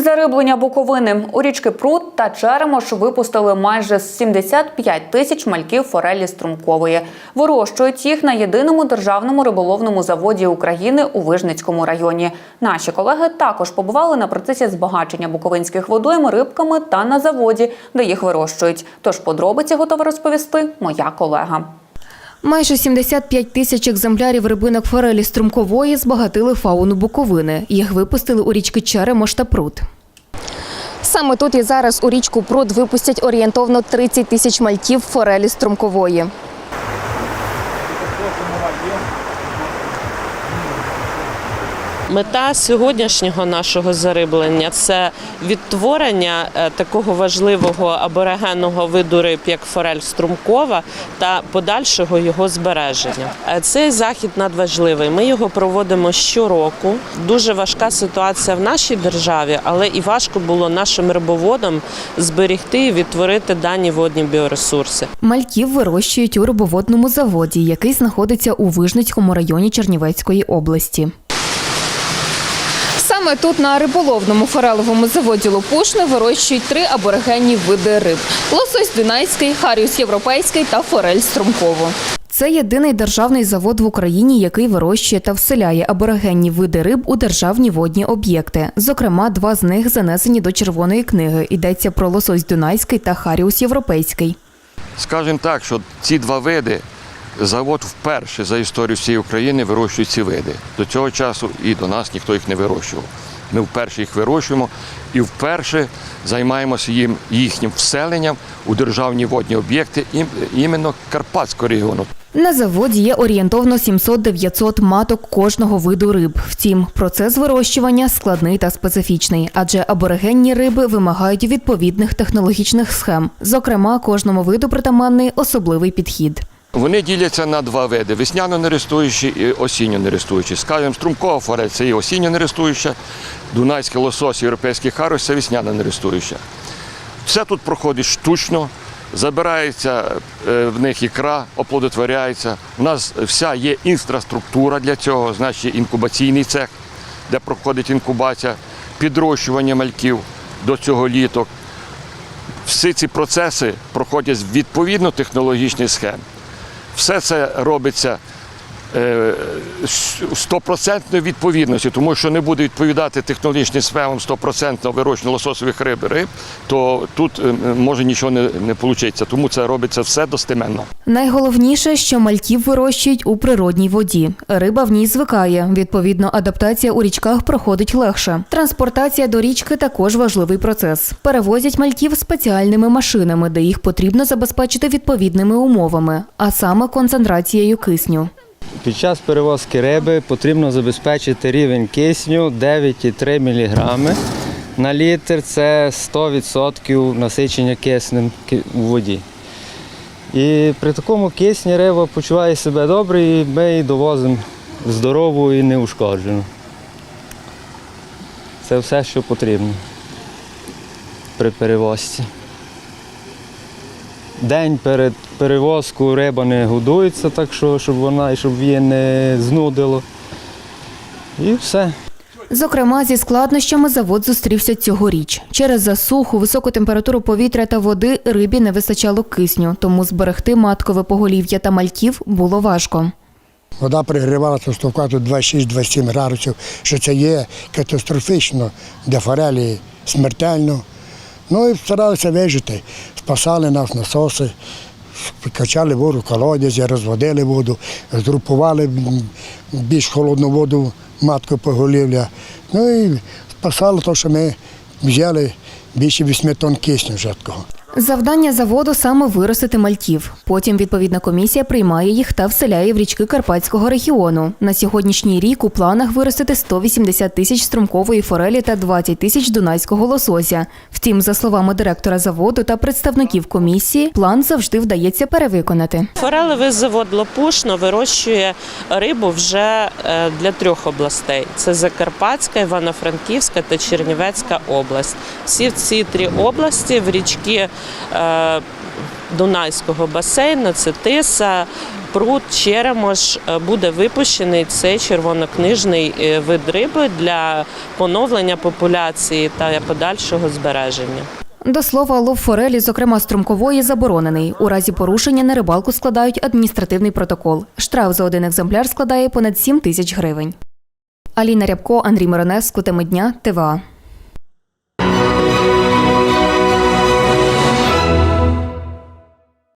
Зариблення Буковини у річки Прут та Черемош випустили майже 75 тисяч мальків форелі струмкової. Вирощують їх на єдиному державному риболовному заводі України у Вижницькому районі. Наші колеги також побували на процесі збагачення буковинських водойм рибками та на заводі, де їх вирощують. Тож подробиці готова розповісти моя колега. Майже 75 тисяч екземплярів рибинок форелі струмкової збагатили фауну Буковини. Їх випустили у річки Черемош та Прут. Саме тут і зараз у річку Прут випустять орієнтовно 30 тисяч мальків форелі струмкової. Мета сьогоднішнього нашого зариблення це відтворення е, такого важливого аборигенного виду риб, як форель струмкова, та подальшого його збереження. Е, Цей захід надважливий. Ми його проводимо щороку. Дуже важка ситуація в нашій державі, але і важко було нашим рибоводам зберегти і відтворити дані водні біоресурси. Мальків вирощують у рибоводному заводі, який знаходиться у Вижницькому районі Чернівецької області. Саме тут на риболовному фореловому заводі Лопушне вирощують три аборигенні види риб: лосось дунайський, харіус європейський та форель струмкову. Це єдиний державний завод в Україні, який вирощує та вселяє аборигенні види риб у державні водні об'єкти. Зокрема, два з них занесені до червоної книги. Йдеться про лосось дунайський та харіус європейський. Скажімо так, що ці два види завод вперше за історію всієї України вирощує ці види. До цього часу і до нас ніхто їх не вирощував. Ми вперше їх вирощуємо і вперше займаємося їм їхнім вселенням у державні водні об'єкти іменно Карпатського регіону. На заводі є орієнтовно 700-900 маток кожного виду риб. Втім, процес вирощування складний та специфічний, адже аборигенні риби вимагають відповідних технологічних схем. Зокрема, кожному виду притаманний особливий підхід. Вони діляться на два види: весняно-нерестуючі і осінньо-нерестуючі. Скажімо, струмкова форель це і осінньо-нерестуюча, дунайський лосось, європейський харус це весняно-нерестуюча. Все тут проходить штучно, забирається е, в них ікра, оплодотворяється. У нас вся є інфраструктура для цього, значить інкубаційний цех, де проходить інкубація, підрощування мальків до цього літок. Всі ці процеси проходять відповідно технологічних схем. Все це робиться е, з стопроцентною відповідністю, тому що не буде відповідати технологічним схемам стопроцентно вирощення лососових риб, риб, то тут е, може нічого не, не вийде. Тому це робиться все достеменно. Найголовніше, що мальків вирощують у природній воді. Риба в ній звикає. Відповідно, адаптація у річках проходить легше. Транспортація до річки також важливий процес. Перевозять мальків спеціальними машинами, де їх потрібно забезпечити відповідними умовами, а саме концентрацією кисню. Під час перевозки риби потрібно забезпечити рівень кисню 9,3 мг на літр. Це 100% насичення киснем у воді. І при такому кисні риба почуває себе добре і ми її довозимо здорову і неушкоджену. Це все, що потрібно при перевозці. День перед перевозкою риба не годується, так що щоб вона і щоб її не знудило. І все. Зокрема, зі складнощами завод зустрівся цьогоріч. Через засуху, високу температуру повітря та води рибі не вистачало кисню, тому зберегти маткове поголів'я та мальків було важко. Вода перегрівалася стовка тут 26-27 градусів, що це є катастрофічно для форелі смертельно. Ну і старалися вижити. Спасали нас насоси, качали воду, колодязі, розводили воду, згрупували більш холодну воду, матку поголів'я. Ну і спасало те, що ми взяли більше 8 тонн кисню жидкого. Завдання заводу саме виростити мальтів. Потім відповідна комісія приймає їх та вселяє в річки Карпатського регіону. На сьогоднішній рік у планах виростити 180 тисяч струмкової форелі та 20 тисяч дунайського лосося. Втім, за словами директора заводу та представників комісії, план завжди вдається перевиконати. Форелевий завод Лопушно вирощує рибу вже е, для трьох областей: це Закарпатська, Івано-Франківська та Чернівецька область. Всі ці три області в річки Дунайського басейну. Це тиса, пруд, черемош. е, Буде випущений цей червонокнижний е, вид риби для поновлення популяції та подальшого збереження. До слова, лов форелі, зокрема струмкової, заборонений. У разі порушення на рибалку складають адміністративний протокол. Штраф за один екземпляр складає понад 7 тисяч гривень. Аліна Рябко, Андрій Миронеску, теми дня, ТВА.